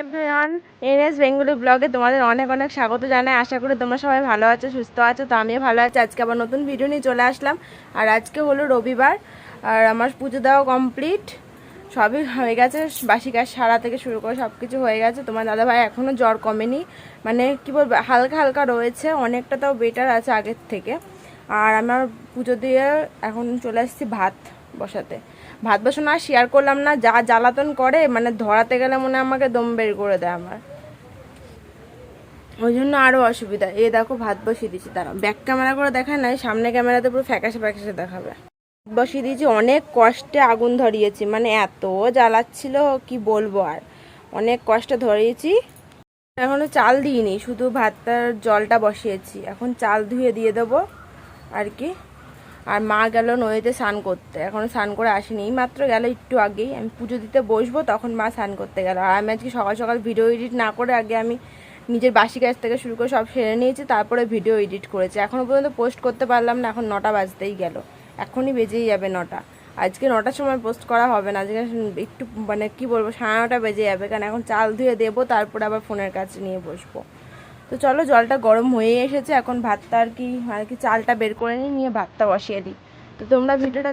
Everyone NS Bengali ব্লগে তোমাদের অনেক অনেক স্বাগত জানাই। আশা করি তোমরা সবাই ভালো আছো, সুস্থ আছো, তো আমিও ভালো আছি। আজকে আবার নতুন ভিডিও নিয়ে চলে আসলাম। আর আজকে হলো রবিবার, আর আমার পুজো দেওয়া কমপ্লিট সবই হয়ে গেছে, বাসি কাজ সারা থেকে শুরু করে সব কিছু হয়ে গেছে। তোমার দাদাভাই এখনও জ্বর কমেনি মানে কি বলব, হালকা হালকা রয়েছে, অনেকটা তাও বেটার আছে আগের থেকে। আর আমার পুজো দিয়ে এখন চলে আসছি ভাত। বসাতে। ভাত বসানো আর শেয়ার করলাম না, যা জ্বালাতন করে মানে ধরাতে গেলে মনে আমাকে দম বের করে দেয় আমার। ওই জন্য আরও অসুবিধা। এ দেখো, ভাত বসিয়ে দিয়েছি তারা ব্যাক ক্যামেরা করে দেখায় নাই, সামনে ক্যামেরাতে পুরো ফ্যাকাশে ফ্যাকাশে দেখাবে। ভাত বসিয়ে দিয়েছি, অনেক কষ্টে আগুন ধরিয়েছি মানে এত জ্বালাচ্ছিল, কি বলব আর। অনেক কষ্টে ধরিয়েছি। এখনও চাল দিইনি, শুধু ভাতটার জলটা বসিয়েছি। এখন চাল ধুয়ে দিয়ে দেবো, আর কি। আর মা গেল নদীতে স্নান করতে। এখনও স্নান করে আসেনি। মাত্র গেল একটু আগেই। আমি পুজো দিতে বসবো, তখন মা স্নান করতে গেল। আর আমি আজকে সকাল সকাল ভিডিও এডিট না করে আগে আমি নিজের বাসি কাজ থেকে শুরু করে সব সেরে নিয়েছি, তারপরে ভিডিও এডিট করেছি। এখনও পর্যন্ত পোস্ট করতে পারলাম না, এখন নটা বাজতেই গেল। এখনই বেজেই যাবে নটা। আজকে নটার সময় পোস্ট করা হবে না, আজকে একটু মানে কি বলব, সাড়ে নটা বেজে যাবে। কারণ এখন চাল ধুয়ে দেবো, তারপরে আবার ফোনের কাছে নিয়ে বসবো। তো চলো জলটা গরম হয়ে এসেছে, এখন ভাতটা আর কি আর কি চালটা বের করে নিয়ে ভাতটা বসিয়ে দিই। তো তোমরা ভিডিওটা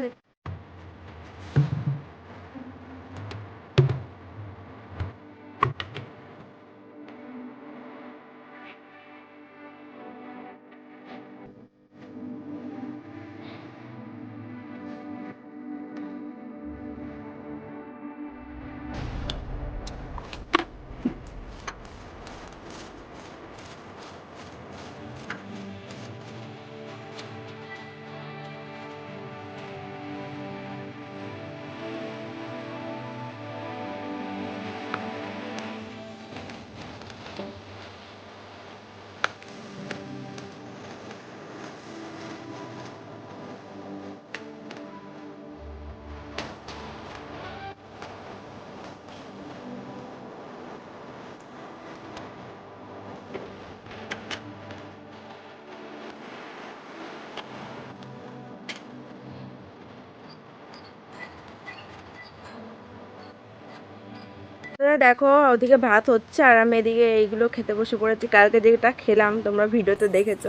দেখ দেখো, ওদিকে ভাত হচ্ছে আর আমি এদিকে এইগুলো খেতে বসে পড়েছি। কালকে যেটা খেলাম, তোমরা ভিডিওতে দেখেছ।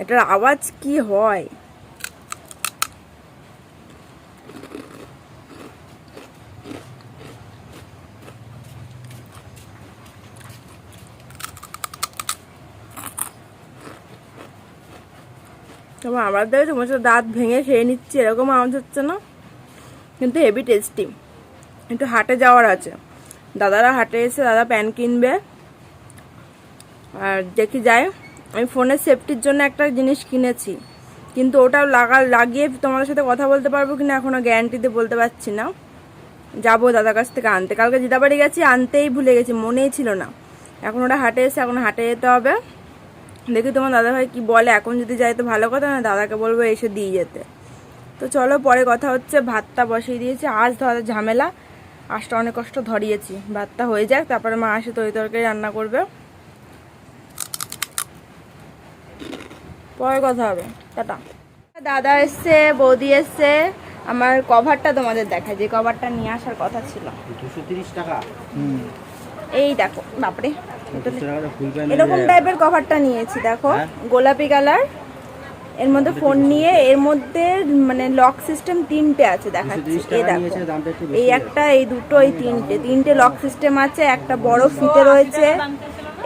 এটার আওয়াজ কি হয়? তোমার আমার দেখে তোমার দাঁত ভেঙে খেয়ে নিচ্ছি, এরকম আওয়াজ হচ্ছে না? কিন্তু হেভি টেস্টি একটু হাটে যাওয়ার আছে। দাদারা হাটে এসে দাদা প্যান কিনবে। আর দেখি যায় আমি ফোনের সেফটির জন্য একটা জিনিস কিনেছি। কিন্তু ওটা লাগা, লাগিয়ে তোমাদের সাথে কথা বলতে পারব কিনা এখনও গ্যারান্টিতে বলতে পারছি না। যাব দাদার কাছ থেকে আনতে। কালকে জিদাবাড়ি গেছি, আনতেই ভুলে গেছি, মনেই ছিল না। এখন ওটা হাটে এসে, এখন হাটে যেতে হবে। দেখি তোমার দাদা ভাই কি বলে, এখন যদি যাই তো ভালো কথা, না দাদাকে বলব এসে দিয়ে যেতে। তো চলো, পরে কথা হচ্ছে, ভাতটা বসিয়ে দিয়েছি। আজ ধর ঝামেলা। আজটা অনেক কষ্ট ধরিয়েছি। ভাতটা হয়ে যাক তারপরে মা আসে তরি তরকারি রান্না করবে। পরে কথা হবে। টাটা। দাদা এসছে বৌদি এসছে। আমার কভারটা তোমাদের দেখায় যে কভারটা নিয়ে আসার কথা ছিল। দুশো টাকা। এই দেখো বাপরে। এরকম টাইপের কভারটা নিয়েছি দেখো। হ্যাঁ। গোলাপি কালার এর মধ্যে ফোন নিয়ে এর মধ্যে মানে লক সিস্টেম তিনটে আছে দেখাচ্ছি। 230 এই দেখো। এই একটা এই দুটো এই তিনটে। তিনটে লক সিস্টেম আছে একটা বড় ফিতে রয়েছে।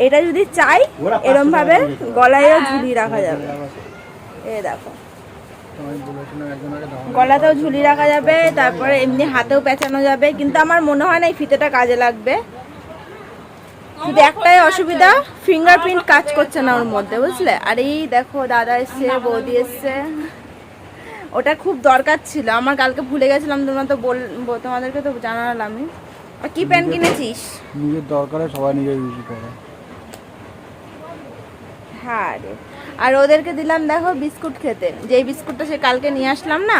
এটা যদি চাই এরম ভাবে টাকা দিয়েছে। গলায়ও ঝুলি রাখা যাবে। এ দেখো। গলাতেও ঝুলি রাখা যাবে তারপরে এমনি হাতেও পেঁচানো যাবে কিন্তু আমার মনে হয় না এই ফিতেটা কাজে লাগবে। শুধু একটাই অসুবিধা ফিঙ্গারপ্রিন্ট কাজ করছে না ওর মধ্যে বুঝলে? আর এই দেখো দাদা এসছে বৌদি এসছে। ওটা খুব দরকার ছিল। আমার কালকে ভুলে গেছিলাম তোমরা তো বল তোমাদেরকে তো জানালামই আর কি প্যান্ট কিনেছিস? নিজের দরকারে সবাই নিজে ইউজ করে। হ্যাঁ রে। আর ওদেরকে দিলাম দেখো বিস্কুট খেতে। যেই বিস্কুটটা সে কালকে নিয়ে আসলাম না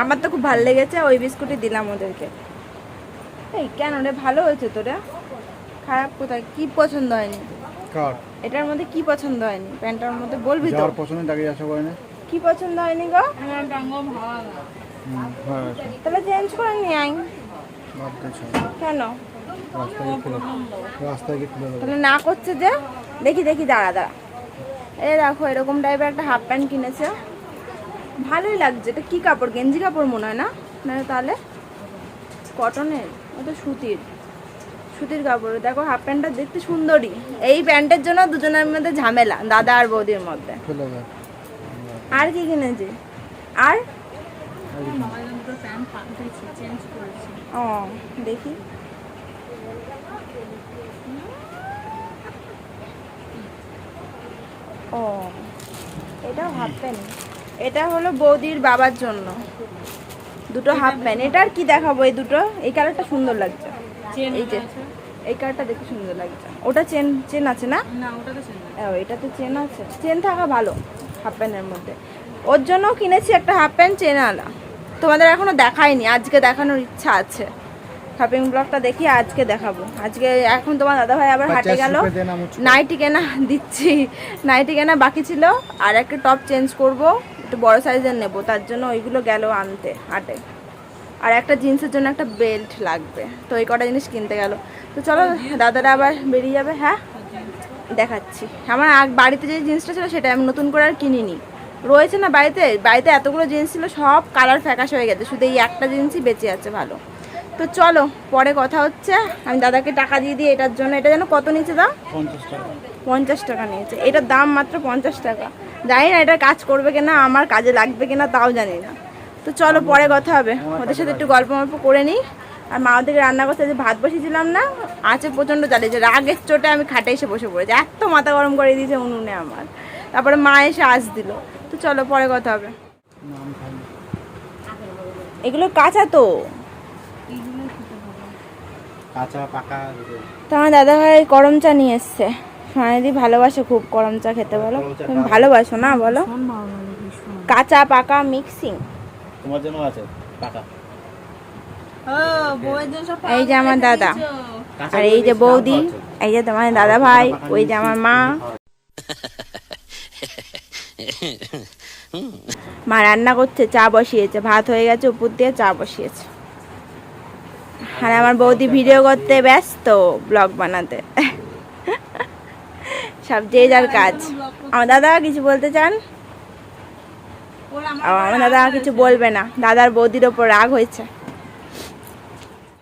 আমার তো খুব ভালো লেগেছে ওই বিস্কুটই দিলাম ওদেরকে। এই কেন রে? ভালো হয়েছে তোরা? খারাপ কোথায়? কি পছন্দ হয়নি? কার? এটার মধ্যে কি পছন্দ হয়নি? প্যান্টটার মধ্যে বলবি তো। যার পছন্দ তাকে আসা করে না। কি পছন্দ হয়নি গো? হ্যাঁ তাহলে চেঞ্জ করে নিয়ে আই। কেন? তাহলে না করছে যে? দেখি দেখি দাঁড়া দাঁড়া। এই দেখো এরকম টাইপের একটা হাফ প্যান্ট কিনেছে। ভালোই লাগছে। এটা কি কাপড়? গেঞ্জি কাপড় মনে হয় না? না তাহলে কটনের ওটা সুতির। সুতির কাপড়। দেখো হাফ প্যান্টটা দেখতে সুন্দরই এই প্যান্টের জন্য দুজনের মধ্যে ঝামেলা দাদা আর বৌদির মধ্যে। আর কি কিনেছে? আর? ও দেখি। ও এটা হাফ প্যান্ট এটা হলো বৌদির বাবার জন্য। দুটো হাফ প্যান্ট এটা আর কি দেখাবো? এই দুটো এই কালারটা সুন্দর লাগছে। এই যে এই কালারটা দেখতে সুন্দর লাগছে। ওটা চেন চেন আছে না? ও এটাতে চেন আছে। চেন থাকা ভালো হাফ প্যান্টের মধ্যে। ওর জন্য কিনেছি একটা হাফ প্যান্ট চেন আলা তোমাদের এখনও দেখাইনি আজকে দেখানোর ইচ্ছা আছে। শপিং ব্লগটা দেখি আজকে দেখাবো। আজকে এখন তোমার দাদাভাই আবার হাটে গেল। নাইটি কেনা দিচ্ছি। নাইটি কেনা বাকি ছিল। আর একটা টপ চেঞ্জ করব একটু বড় সাইজের নেব। তার জন্য ওইগুলো গেল আনতে হাটে। আর একটা জিন্সের জন্য একটা বেল্ট লাগবে। তো এই কটা জিনিস কিনতে গেল। তো চলো দাদারা আবার বেরিয়ে যাবে হ্যাঁ? দেখাচ্ছি। আমার বাড়িতে যে জিন্সটা ছিল সেটা আমি নতুন করে আর কিনিনি। রয়েছে না বাড়িতে? বাড়িতে এতগুলো জিন্স ছিল সব কালার ফ্যাকাশ হয়ে গেছে। শুধু এই একটা জিন্সই বেঁচে আছে ভালো। তো চলো পরে কথা হচ্ছে। আমি দাদাকে টাকা দিয়ে দিই এটার জন্য। এটা যেন কত পঞ্চাশ টাকা। পঞ্চাশ টাকা নিয়েছে। এটার দাম মাত্র পঞ্চাশ টাকা। জানি না এটা কাজ করবে কিনা আমার কাজে লাগবে কিনা তাও জানি না। তো চলো পরে কথা হবে। ওদের সাথে একটু গল্প গল্প করে নিই। আর মা ওদেরকে রান্না করতে যে ভাত বসিয়েছিলাম না আছে প্রচণ্ড জ্বালিয়েছে রাগের চোটে আমি খাটে এসে বসে পড়েছি। এত মাথা গরম করে দিয়েছে উনুনে আমার। তারপরে মা এসে আস দিল। তো চলো পরে কথা হবে। এগুলো কাঁচা তো? কাঁচা পাকা তো আমার দাদা ভাই গরম চা নিয়ে এসছে। সোনাদি ভালোবাসে খুব গরম চা খেতে বলো? তুমি ভালোবাসো না বলো? কাঁচা পাকা মিক্সিং তোমার জন্য আছে পাকা এই যে আমার দাদা। আর এই যে বৌদি এই যে তোমার দাদা ভাই ওই যে আমার মা। মা রান্না করছে চা বসিয়েছে ভাত হয়ে গেছে উপর দিয়ে চা বসিয়েছে। আর আমার বৌদি ভিডিও করতে ব্যস্ত ব্লগ বানাতে। সব যে যার কাজ। আমার দাদা কিছু বলতে চান? আমার দাদা কিছু বলবে না। দাদার বৌদির ওপর রাগ হয়েছে।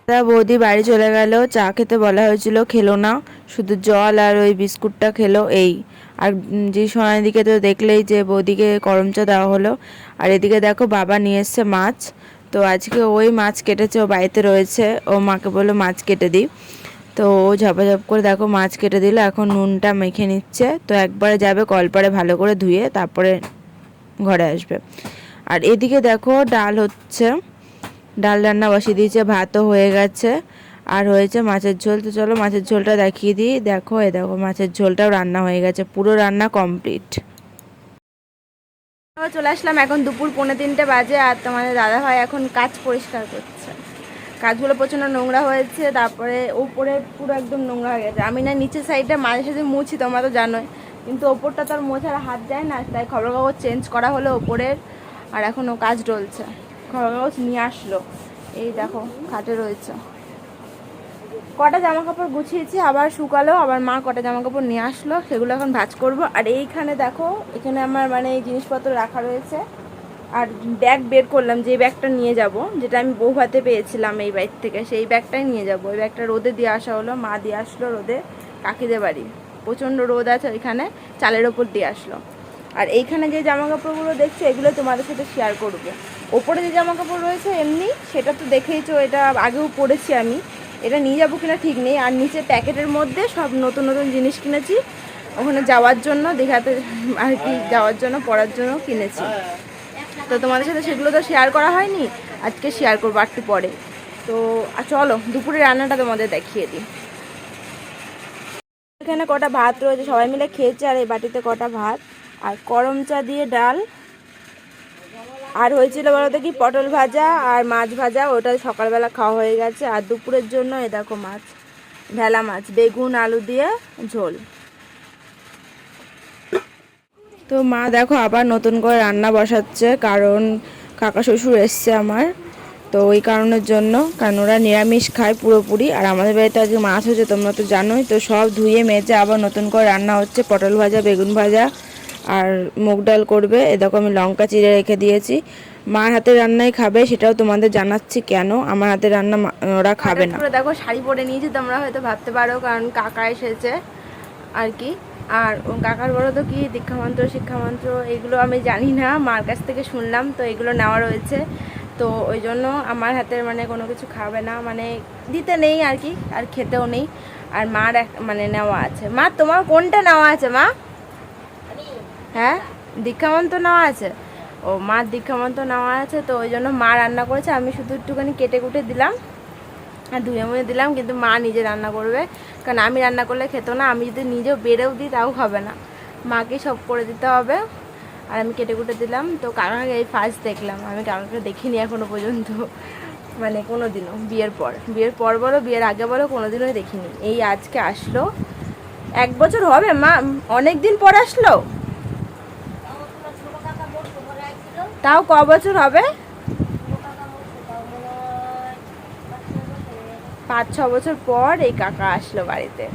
দাদা, বৌদি বাড়ি চলে গেল। চা খেতে বলা হয়েছিল, খেলো না। শুধু জল আর ওই বিস্কুটটা খেলো, এই। আর যে সোনাদিকে তো দেখলেই যে বৌদিকে গরম চা দেওয়া হলো। আর এদিকে দেখো, বাবা নিয়ে এসছে মাছ। তো আজকে ওই মাছ কেটেছে, ও বাড়িতে রয়েছে। ও মাকে বলল, মাছ কেটে দিই। তো ও ঝপাঝপ করে দেখো, মাছ কেটে দিল। এখন নুনটা মেখে নিচ্ছে। তো একবারে যাবে কলপারে ভালো করে ধুয়ে, তারপরে ঘরে আসবে। আর এদিকে দেখো ডাল হচ্ছে, ডাল রান্না বসিয়ে দিয়েছে, ভাতও হয়ে গেছে, আর হয়েছে মাছের ঝোল। তো চলো মাছের ঝোলটা দেখিয়ে দিই। দেখো এ দেখো মাছের ঝোলটাও রান্না হয়ে গেছে, পুরো রান্না কমপ্লিট। চলে আসলাম এখন দুপুর পৌনে তিনটে বাজে, আর তোমাদের দাদা ভাই এখন কাজ পরিষ্কার করছে। কাজগুলো প্রচণ্ড নোংরা হয়েছে, তারপরে উপরে পুরো একদম নোংরা হয়ে গেছে। আমি না নিচের সাইডটা মাঝে সাঝে মুছি, তোমরা তো জানোই। কিন্তু ওপরটা তো আর মোছার হাত যায় না, তাই খবর কাগজ চেঞ্জ করা হলো ওপরের, আর এখনও কাজ চলছে। খবর কাগজ নিয়ে আসলো। এই দেখো, খাটে রয়েছে। কটা জামা কাপড় গুছিয়েছি, আবার শুকালো, আবার মা কটা জামা কাপড় নিয়ে আসলো, সেগুলো এখন ভাঁজ করব। আর এইখানে দেখো, এখানে আমার মানে এই জিনিসপত্র রাখা রয়েছে। আর ব্যাগ বের করলাম, যে ব্যাগটা নিয়ে যাব, যেটা আমি বৌভাতে পেয়েছিলাম এই বাইক থেকে, সেই ব্যাগটাই নিয়ে যাব। ওই ব্যাগটা রোদে দিয়ে আসা হলো, মা দিয়ে আসলো রোদে, কাকিদের বাড়ি। প্রচণ্ড রোদ আছে ওইখানে, চালের ওপর দিয়ে আসলো। আর এইখানে যে জামা কাপড়গুলো দেখছ, এগুলো তোমাদের সাথে শেয়ার করব। ওপরে যে জামা কাপড় রয়েছে এমনি, সেটা তো দেখেইছো, এটা আগেও পরেছি আমি। এটা নিয়ে যাব কিনা ঠিক নেই। আর নিচে প্যাকেটের মধ্যে সব নতুন নতুন জিনিস কিনেছি। ওখানে যাওয়ার জন্য দেখাতে আর কি যাওয়ার জন্য, পড়ার জন্য কিনেছি। তো তোমাদের সাথে সেগুলো তো শেয়ার করা হয়নি। আজকে শেয়ার করব একটু পরে। তো চলো, দুপুরে রান্নাটা তোমাদের দেখিয়ে দিই। এখানে কটা ভাত রয়েছে, সবাই মিলে খেয়েছে আর এই বাটিতে কটা ভাত। আর করম চা দিয়ে ডাল। আর হয়েছিল বলতো কি, পটল ভাজা আর মাছ ভাজা, ওটা সকালবেলা খাওয়া হয়ে গেছে। আর দুপুরের জন্য এ দেখো মাছ, ভেলা মাছ, বেগুন, আলু দিয়ে ঝোল। তো মা দেখো আবার নতুন করে রান্না বসাচ্ছে, কারণ কাকা শ্বশুর এসছে আমার। তো ওই কারণের জন্য, কারণ ওরা নিরামিষ খায় পুরোপুরি, আর আমাদের বাড়িতে আজকে মাছ হচ্ছে তোমরা তো জানোই, তো সব ধুয়ে মেজে আবার নতুন করে রান্না হচ্ছে, পটল ভাজা, বেগুন ভাজা, আর মুগ ডাল করবে। এ দেখো আমি লঙ্কা চিড়ে রেখে দিয়েছি। মার হাতে রান্নাই খাবে, সেটাও তোমাদের জানাচ্ছি কেন? আমার হাতে রান্না ওরা খাবে না। দেখো, শাড়ি পরে নিয়েছি, তোমরা হয়তো ভাবতে পারো, কারণ কাকা এসেছে আর কি। আর কাকার বড় তো কি, দীক্ষামন্ত্র, শিক্ষামন্ত্র, এগুলো আমি জানি না, মার কাছ থেকে শুনলাম, তো এগুলো নেওয়া রয়েছে। তো ওই জন্য আমার হাতের মানে কোনো কিছু খাবে না মানে দিতে নেই আর কি, আর খেতেও নেই। আর মার এক মানে নেওয়া আছে। মা, তোমার কোনটা নেওয়া আছে, মা? হ্যাঁ? দীক্ষামন্ত্র নেওয়া আছে? ও মার দীক্ষামন্ত্র নেওয়া আছে, তো ওই জন্য মা রান্না করেছে। আমি শুধু একটুখানি কেটে কুটে দিলাম, আর ধুয়ে মুয়ে দিলাম, কিন্তু মা নিজে রান্না করবে। কারণ আমি রান্না করলে খেত না, আমি যদি নিজেও বেড়েও দিই, তাও খাবে না। মাকে সব করে দিতে হবে। আর আমি কেটে কুটে দিলাম। তো কাকাকে এই ফার্স্ট দেখলাম, আমি কাকাকে দেখিনি এখনও পর্যন্ত। মানে কোনো দিনও বিয়ের পর। বিয়ের পর বলো, বিয়ের আগে বলো কোনো দিনই দেখিনি। এই আজকে আসলো। এক বছর হবে, মা, অনেক দিন পর আসলো? তাও ক বছর হবে? পাঁচ, ছ বছর পর এই কাকা আসলো বাড়িতে।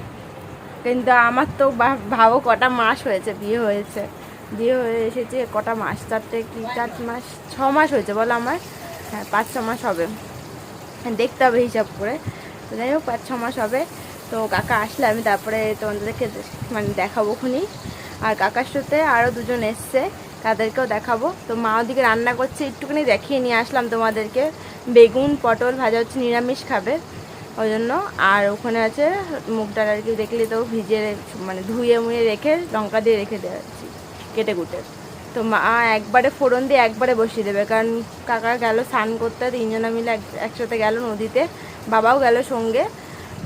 কিন্তু আমার তো ভাবো কটা মাস হয়েছে, বিয়ে হয়েছে। বিয়ে হয়ে এসেছে, কটা মাস, চারটে কি, চার মাস, ছ মাস হয়েছে বলো আমার। হ্যাঁ পাঁচ, ছ মাস হবে। দেখতে হবে হিসাব করে। তো যাই হোক, পাঁচ, ছ মাস হবে। তো কাকা আসলে আমি তারপরে তোমাদেরকে মানে দেখাবো খুনি। আর কাকার সাথে আরও দুজন এসছে, তাদেরকেও দেখাবো। তো মা ওদিকে রান্না করছে, একটুখানি দেখিয়ে নিয়ে আসলাম তোমাদেরকে। বেগুন, পটল ভাজা হচ্ছে, নিরামিষ খাবে। ওই জন্য। আর ওখানে আছে মুগ ডাল আর কি, দেখলে তো ভিজে মানে ধুয়ে মুয়ে রেখে লঙ্কা দিয়ে রেখে দেওয়াচ্ছি কেটে কুটে। তো মা একবারে ফোড়ন দিয়ে একবারে বসিয়ে দেবে, কারণ কাকা গেল স্নান করতে, তিনজনা মিলে একসাথে গেল নদীতে, বাবাও গেল সঙ্গে।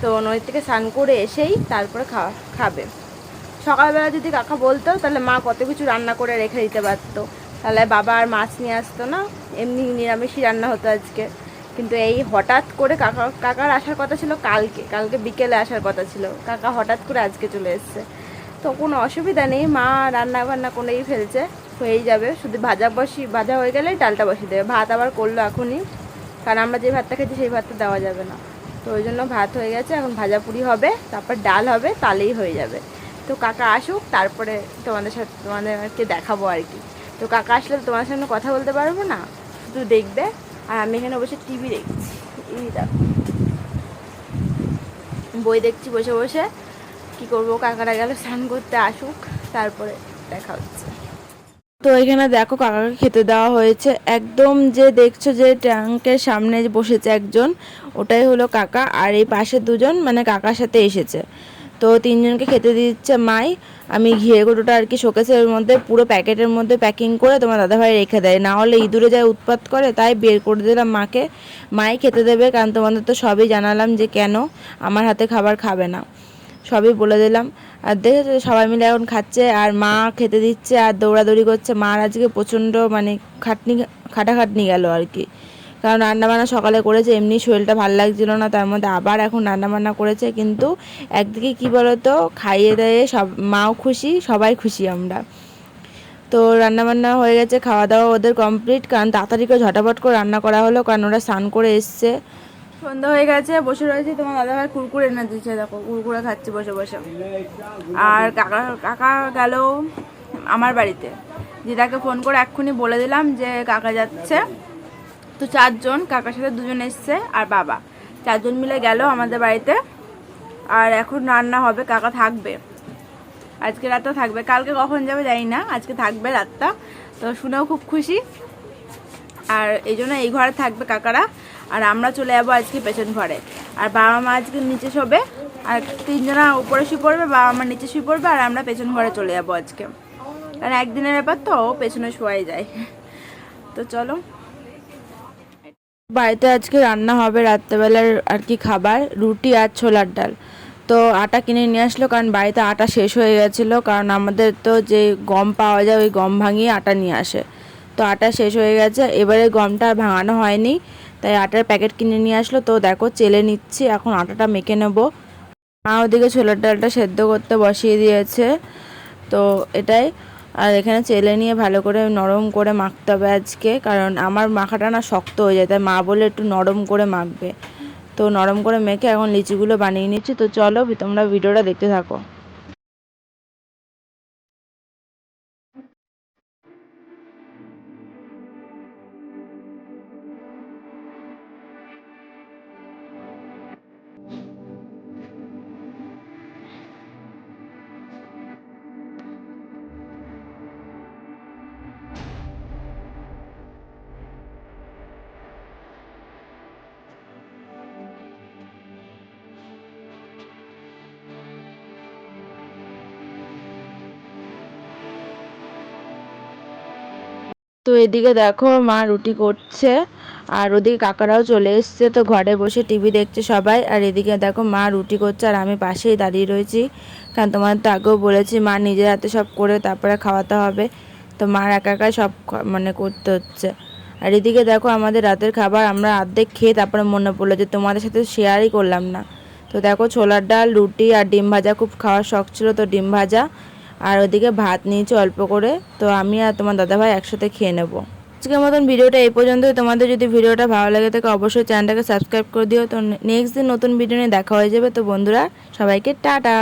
তো নদীর থেকে স্নান করে এসেই তারপরে খাওয়া খাবে। সকালবেলা যদি কাকা বলতো, তাহলে মা কত কিছু রান্না করে রেখে দিতে পারতো। তাহলে বাবা আর মাছ নিয়ে আসতো না, এমনি নিরামিষই রান্না হতো আজকে। কিন্তু এই হঠাৎ করে কাকা, কাকার আসার কথা ছিল কালকে কালকে বিকেলে আসার কথা ছিল। কাকা হঠাৎ করে আজকে চলে এসছে। তো কোনো অসুবিধা নেই। মা রান্না বান্না করেই ফেলছে, হয়েই যাবে। শুধু ভাজা বসি, ভাজা হয়ে গেলেই ডালটা বসিয়ে দেবে। ভাত আবার করল এখনই, কারণ আমরা যে ভাতটা খেয়েছি সেই ভাতটা দেওয়া যাবে না। তো ওই জন্য ভাত হয়ে গেছে, এখন ভাজা পুরি হবে, তারপর ডাল হবে তাহলেই হয়ে যাবে। তো কাকা আসুক, তারপরে তোমাদের সাথে তোমাদেরকে দেখাবো আর কি। তো কাকা আসলে তোমার সঙ্গে কথা বলতে পারব না, শুধু দেখবে। আর আমি এখানে বসে টিভি দেখছি। এই বই দেখছি বসে বসে। কি করব? কাকারা গেল স্নান করতে আসুক, তারপরে দেখা হচ্ছে। তো এখানে দেখো কাকাকে খেতে দেওয়া হয়েছে। একদম যে দেখছ যে ট্যাঙ্কের সামনে বসেছে একজন, ওটাই হলো কাকা আর এই পাশে দুজন মানে কাকার সাথে এসেছে। তো তিনজনকে খেতে দিচ্ছে মাই। আমি ঘিয়ে গুঁড়োটা আর কি শোকেসের মধ্যে পুরো প্যাকেটের মধ্যে প্যাকিং করে তোমার দাদাভাই রেখে দেয়। না হলে ইঁদুরে যায় উৎপাত করে, তাই বের করে দিলাম মাকে। মাই খেতে দেবে, কারণ তোমাদের তো সবই জানালাম যে কেন, আমার হাতে খাবার খাবে না। সবই বলে দিলাম। আর দেখেছ সবাই মিলে এখন খাচ্ছে, আর মা খেতে দিচ্ছে, আর দৌড়াদৌড়ি করছে। মার আজকে প্রচণ্ড মানে খাটনি, খাটাখাটনি গেল আর কি। কারণ রান্নাবান্না সকালে করেছে, এমনি শরীরটা ভালো লাগছিল না, তার মধ্যে আবার এখন রান্নাবান্না করেছে। কিন্তু একদিকে কি বলতো, খাইয়ে দেয়ে সব, মাও খুশি, সবাই খুশি আমরা। তো রান্নাবান্না হয়ে গেছে, খাওয়া দাওয়া ওদের কমপ্লিট কারণ তাড়াতাড়ি করে ঝটাপট করে রান্না করা হলো, কারণ ওরা স্নান করে এসছে। সন্ধ্যা হয়ে গেছে, বসে রয়েছি, তোমার দাদা দাদাভাই কুরকুরে এনে দিচ্ছে, দেখো, কুরকুরে খাচ্ছি বসে বসে। আর কাকা কাকা গেল আমার বাড়িতে। দিদাকে ফোন করে এক্ষুনি বলে দিলাম যে কাকা যাচ্ছে। তো চারজন, কাকার সাথে দুজন এসছে আর বাবা। চারজন মিলে গেল আমাদের বাড়িতে। আর এখন রান্না হবে, কাকা থাকবে। আজকে রাতটা থাকবে, কালকে কখন যাবে জানি না, আজকে থাকবে রাতটা। তো শুনেও খুব খুশি। আর এই জন্য এই ঘরে থাকবে কাকারা। আর আমরা চলে যাব আজকে পেছন ঘরে। আর বাবা মা আজকে নিচে শোবে, আর তিনজনা উপরে শুয়ে পড়বে, বাবা মা নিচে শুয়ে পড়বে, আর আমরা পেছন ঘরে চলে যাব আজকে। কারণ একদিনের ব্যাপার তো পেছনে শোয়াই যায়। তো চলো। বাড়িতে আজকে রান্না হবে রাত্রেবেলার আর কি খাবার, রুটি আর ছোলার ডাল। তো আটা কিনে নিয়ে আসলো, কারণ বাড়িতে আটা শেষ হয়ে গেছিল, কারণ আমাদের তো যে গম পাওয়া যায়, ওই গম ভাঙিয়ে আটা নিয়ে আসে। তো আটা শেষ হয়ে গেছে, এবারে গমটা ভাঙানো হয়নি। তাই আটার প্যাকেট কিনে নিয়ে আসলো। তো দেখো, চেলে নিচ্ছি, এখন আটাটা মেখে নেব। মা ওদিকে ছোলার ডালটা সেদ্ধ করতে বসিয়ে দিয়েছে। তো এটাই। আর এখানে চেলে নিয়ে ভালো করে নরম করে মাখতে হবে আজকে, কারণ আমার মাখাটা না শক্ত হয়ে যায়, তাই মা বলে একটু নরম করে মাখবে। তো নরম করে মেখে এখন লিচিগুলো বানিয়ে নিচ্ছি। তো চলো, তোমরা ভিডিওটা দেখতে থাকো। তো এদিকে দেখো মা রুটি করছে, আর ওদিকে কাকারাও চলে এসছে, তো ঘরে বসে টিভি দেখছে সবাই, আর এদিকে দেখো মা রুটি করছে, আর আমি পাশেই দাঁড়িয়ে রয়েছি। কারণ তোমার তো আগেও বলেছি, মা নিজের হাতে সব করে তারপরে খাওয়াতে হবে, তো মার একা একাই সব মানে করতে হচ্ছে। আর এদিকে দেখো আমাদের রাতের খাবার, আমরা অর্ধেক খেয়ে তারপরে মনে পড়ল যে তোমাদের সাথে শেয়ারই করলাম না। তো দেখো ছোলার ডাল, রুটি আর ডিম ভাজা, খুব খাওয়ার শখ ছিল, তো ডিম ভাজা আর ওদিকে ভাত নিয়েছি অল্প করে। তো আমি আর তোমার দাদাভাই একসাথে খেয়ে নেব। আজকের মতন ভিডিওটা এই পর্যন্তই। তোমাদের যদি ভিডিওটা ভালো লাগে থাকে, অবশ্যই চ্যানেলটাকে সাবস্ক্রাইব করে দিও। তো নেক্সট দিন নতুন ভিডিও নিয়ে দেখা হয়ে যাবে। তো বন্ধুরা, সবাইকে টাটা।